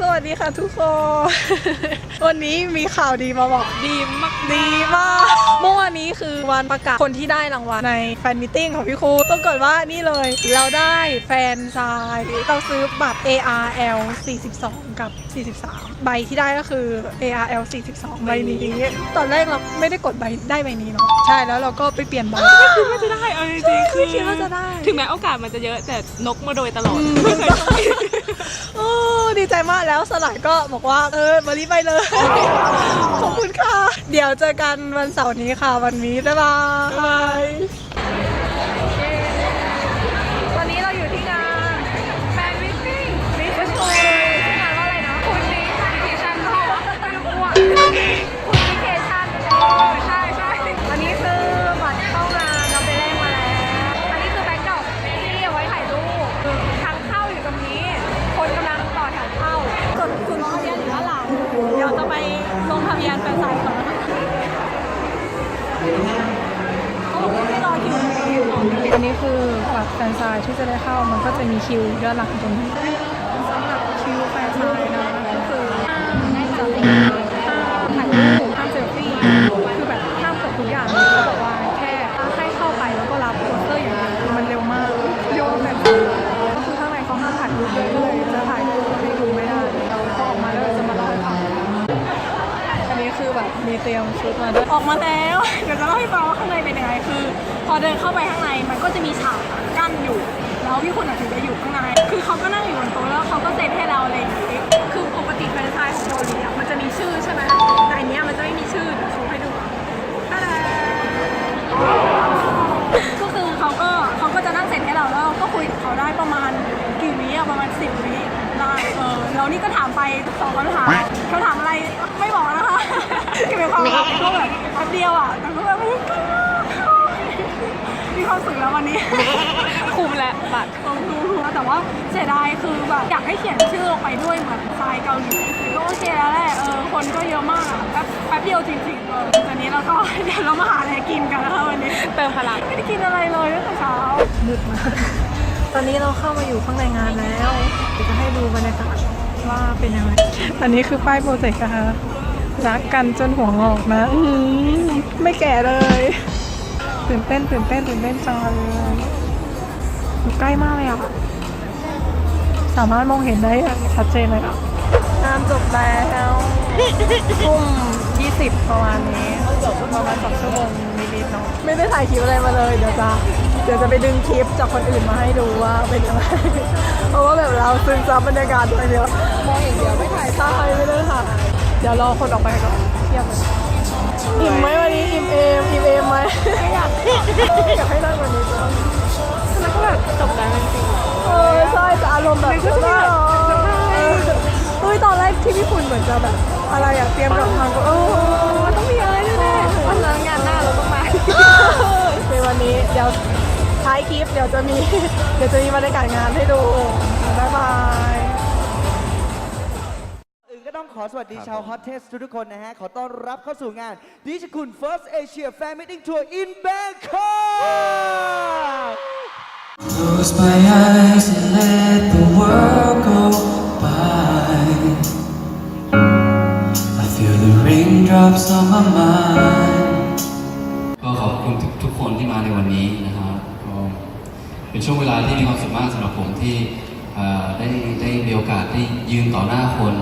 สวัสดีค่ะทุกคน วันนี้มีข่าวดีมาบอกดีมากดีมากเมื่อวานนี้คือวันประกาศคนที่ได้รางวัลในแฟนมิทติ้งของพี่ครูต้องกดว่านี่เลย เราได้แฟนชายเราซื้อบัตร ARL 42 กับ 43 ใบที่ได้ก็คือ ARL 42 ใบนี้ ตอนแรกเราไม่ได้กดใบได้ใบนี้เนาะใช่แล้วเราก็ไปเปลี่ยนใบคิดว่าจะได้เอาจริงๆคือไม่คิดว่าจะได้ ถึงแม้โอกาสมันจะเยอะแต่นกมาโดยตลอดอืมไม่เคยโชค ดีโอ้ดีใจมากแล้วสลายก็บอกว่าเออมารีบไปเลย ขอบคุณค่ะ เดี๋ยวเจอกันวันเสาร์นี้ค่ะ วันนี้บ๊ายบาย งทะเบียนแฟนไซต์ก่อนนะคะอันนี้คือบัตรแฟนไซายที่จะได้เข้ามันก็จะมีคิวด้านหลังตรงนี้สำหรับคิวแฟนไซายนะก็คือห้ามจับห้าถ่ายรูป ชุดมาด้วยออกมาแล้ว เดี๋ยวจะเล่าให้ฟังว่าข้างในเป็นยังไงคือ พอเดินเข้าไปข้างในมันก็จะมีฉากกั้นอยู่ แล้วพี่คุณอาจจะอยู่ข้างใน เออแล้วนี่ก็ถามไปสองคำถามเขาถามอะไรไม่บอกนะคะเก็บเป็นความลับก็แบบแป๊บเดียวอะแต่ก็แบบไม่กล้ามีความสุขแล้ววันนี้ คุ้มและบัตรตรงดูแต่ว่าเสียดายคือแบบอยากให้เขียนชื่อลงไปด้วยเหมือนทรายเกาหลีก็โอเคแล้วแหละเออคนก็เยอะมากอะแป๊บแป๊บเดียวจริงๆเออตอนนี้เราก็เดี๋ยวเรามาหาอะไรกินกันนะคะวันนี้ เติมพลังไม่ได้กินอะไรเลยตั้งแต่เช้ามืดมากตอนนี้เราเข้ามาอยู่ข้างในงานแล้วเดี๋ยวจะให้ดูบรรยากาศ ว่าเป็นยังไง อันนี้คือป้ายโปรเจกต์นะคะ รักกันจนหัวงอกนะ อื้อหือไม่แก่เลย ตื่นเต้นตื่นเต้นตื่นเต้นจังเลยอยู่ใกล้มากเลยอะ สามารถมองเห็นได้อย่างชัดเจนเลยอะงานจบแล้วทุ่มยี่สิบประมาณนี้ ประมาณสองชั่วโมงนิดๆเนาะ ไม่ได้ถ่ายคลิปอะไรมาเลยเดี๋ยวจะ เดี๋ยวจะไปดึงคลิปจากคนอื่นมาให้ดูว่าเป็นยังไง เพราะว่าแบบเราซึมซับบรรยากาศไปเดียวมองอย่างเดียวไม่ถ่ายใช่ไม่ได้ถ่ายเดี๋ยวรอคนออกไปก่อนเทียบเลยอิ่มไหมวันนี้อิ่มเอมอิ่มเอมไหมอยากอยากให้นั่งวันนี้จ้ะแล้วก็แบบจบแล้วจริงเออใช่แต่อารมณ์แบบมันก็จะมีแบบเออเฮ้ยตอนแรกที่พี่คุณเหมือนจะแบบ อะไรอะเตรียมกับทางก็เออมันต้องมีอะไรแน่ๆวันนั้นงานหน้าเราต้องมาในวันนี้เดี๋ยว ท้ายคลิปเดี๋ยวจะมี เดี๋ยวจะมีบรรยากาศงานให้ดูบ๊ายบายอื่นก็ต้องขอสวัสดีชาวฮอตเทสทุกๆคนนะฮะ ขอต้อนรับเข้าสู่งานดิจิคุณ First Asia Fan Meeting Tour in Bangkok Close my eyes and let the world go by. I feel the raindrops on my mind. ช่วงเวลาที่มีความสุขมากสำหรับผมที่ได้ได้มีโอกาสได้ยืนต่อหน้าคน